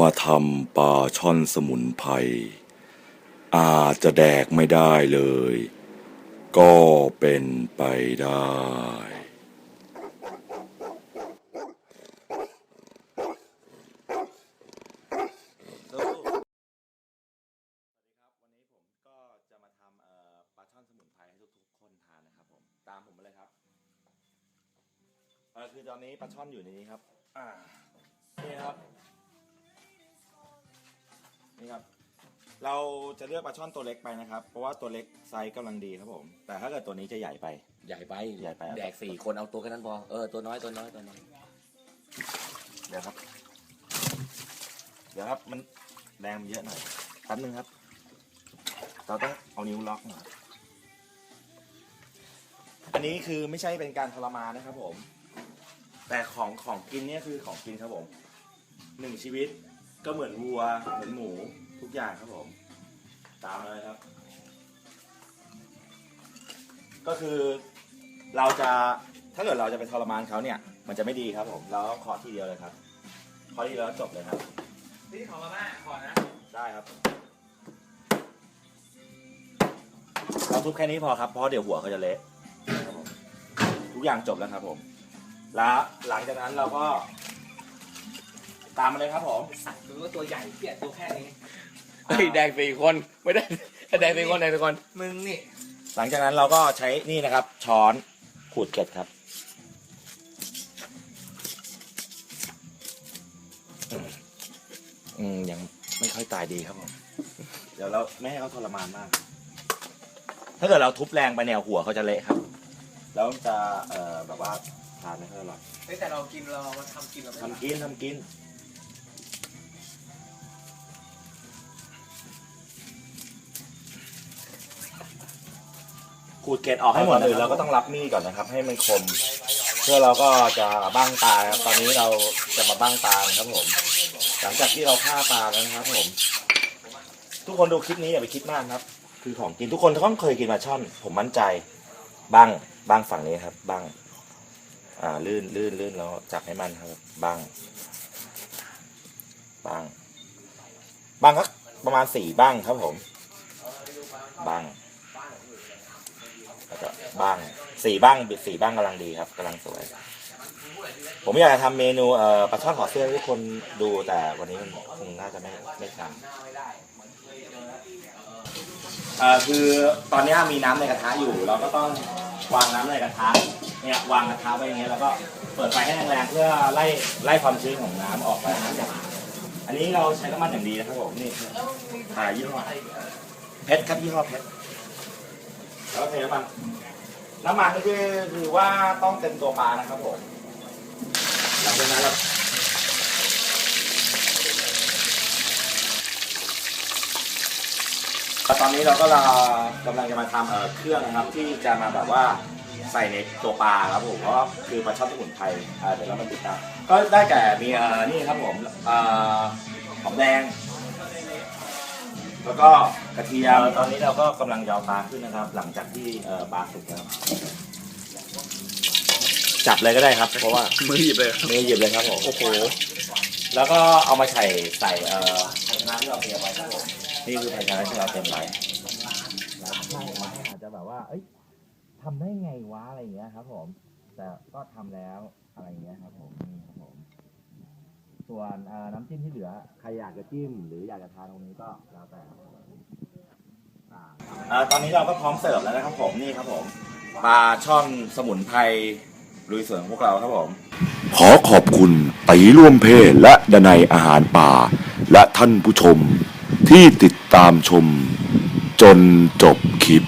มาทำปลาช่อนสมุนไพรอาจจะแดกไม่ได้เลย ก็เป็นไปได้วันนี้ผมก็จะมาทำเอ่อปลาช่อนสมุนไพรให้ทุกๆคนทานนะครับผมตามผมมาเลยครับเออคือตอนนี้ปลาช่อนอยู่ในนี้ครับ อ่า นี่ครับ นี่ครับ เราจะเลือกปลาช่อนตัวเล็กไปนะครับ เพราะว่าตัวเล็กไซส์กำลังดีครับผม แต่ถ้าเกิดตัวนี้จะใหญ่ไป ใหญ่ไปใหญ่ไปครับแดกสี่คนเอาตัวแค่นั้นพอ เออตัวน้อยตัวน้อยตัวน้อย เดี๋ยวครับ เดี๋ยวครับมันแรงมันเยอะหน่อยแป๊บนึงครับ เราต้องเอานิ้วล็อกหน่อยอันนี้คือไม่ใช่เป็นการทรมานนะครับผม แต่ของของกินเนี่ยคือของกินครับผมหนึ่งชีวิต ก็เหมือนวัวเหมือนหมูทุกอย่างครับผม ตามเลยครับ ก็คือเราจะถ้าเกิดเราจะไปทรมานเขาเนี่ย มันจะไม่ดีครับผมเราต้องเคาะทีเดียวเลยครับเคาะทีเดียวแล้วจบเลยครับนี่ของมาม่าขอนะ ได้ครับเราทุบแค่นี้พอครับเพราะเดี๋ยวหัวเขาจะเละครับผมทุกอย่างจบแล้วครับผม แล้วหลังจากนั้นเราก็ ตามมาเลยครับผมสัตว์รู้ว่าตัวใหญ่เปียตัวแค่นี้ เฮ้ยแดกสี่คนไม่ได้แดกสี่คนแดกสี่คน มึงนี่ หลังจากนั้นเราก็ใช้นี่นะครับ ช้อนขูดเกล็ดครับ อืมยังไม่ค่อยตายดีครับผม เดี๋ยวเราไม่ให้เขาทรมานมาก ถ้าเกิดเราทุบแรงไปแนวหัวเขาจะเละครับ แล้วจะเอ่อแบบว่าทานไม่ค่อยอร่อย เฮ้ยแต่เรากินเรามาทำกินเราไม่ทำกินทำกิน ขูดเกล็ดออกให้หมดเลยเราก็ต้องรับมีดก่อนนะครับ ให้มันคม เพื่อเราก็จะบ้างตาครับตอนนี้เราจะมาบ้างตาครับผม หลังจากที่เราฆ่าปลาแล้วนะครับผม ทุกคนดูคลิปนี้อย่าไปคิดมากครับ คือของกินทุกคนต้องเคยกินมาช่อน ผมมั่นใจบ้างบ้างฝั่งนี้ครับบ้างอ่าลื่นลื่นลื่นแล้วจับให้มันครับบ้างบ้างบ้างก็ประมาณสี่บ้างครับผมบ้าง บ้างสี่บ้างบิดสี่บ้างกำลังดีครับกำลังสวย ผมอยากจะทำเมนูเอ่อปลาช่อนถอเสื้อให้ทุกคนดูแต่วันนี้มันคงน่าจะไม่ไม่ทำเอ่อคือตอนนี้มีน้ำในกระทะอยู่ เราก็ต้องวางน้ำในกระทะเนี่ยวางกระทะไว้อย่างเงี้ยแล้วก็เปิดไฟให้แรงๆเพื่อไล่ไล่ความชื้นของน้ำออกไปนะครับอันนี้เราใช้น้ำมันอย่างดีนะครับผมนี่อ่ายี่ห้อเพชรครับยี่ห้อเพชร แล้วเทน้ำมันน้ำมันก็คือคือว่าต้องเต็มตัวปลานะครับผมหลังจากนั้นเราตอนนี้เราก็รอกำลังจะมาทำเอ่อเครื่องนะครับที่จะมาแบบว่าใส่ในตัวปลาครับผมเพราะว่าคือปลาช่อนสมุนไพรอ่าเดี๋ยวเรามาติดตามก็ได้แก่มีเอ่อนี่ครับผมเอ่อหอมแดง แล้วก็กระเทียมตอนนี้เราก็กำลังยาวปลาขึ้นนะครับ หลังจากที่เอ่อปลาสุกแล้วจับเลยก็ได้ครับ เพราะว่ามือหยิบเลยมือหยิบเลยครับผมโอ้โหแล้วก็เอามาใส่ใส่เอ่อภาชนะที่เราเตรียมไว้ครับผมนี่คือภาชนะที่เราเตรียมไว้ใช่อาจจะแบบว่าเอ้ยทำได้ไงวะอะไรอย่างเงี้ยครับ ผม แต่ก็ทำแล้วอะไรอย่างเงี้ยครับผมนี่ครับผม ส่วนเอ่อน้ำจิ้มที่เหลือ ใครอยากจะจิ้ม หรืออยากจะทานตรงนี้ก็แล้วแต่อ่าตอนนี้เราก็พร้อมเสิร์ฟแล้วนะครับผมนี่ครับผมปลาช่อนสมุนไพรลุยสวนของพวกเราครับผม ขอขอบคุณตีร่วมเพศและดนัยอาหารป่า และท่านผู้ชมที่ติดตามชม จนจบคลิป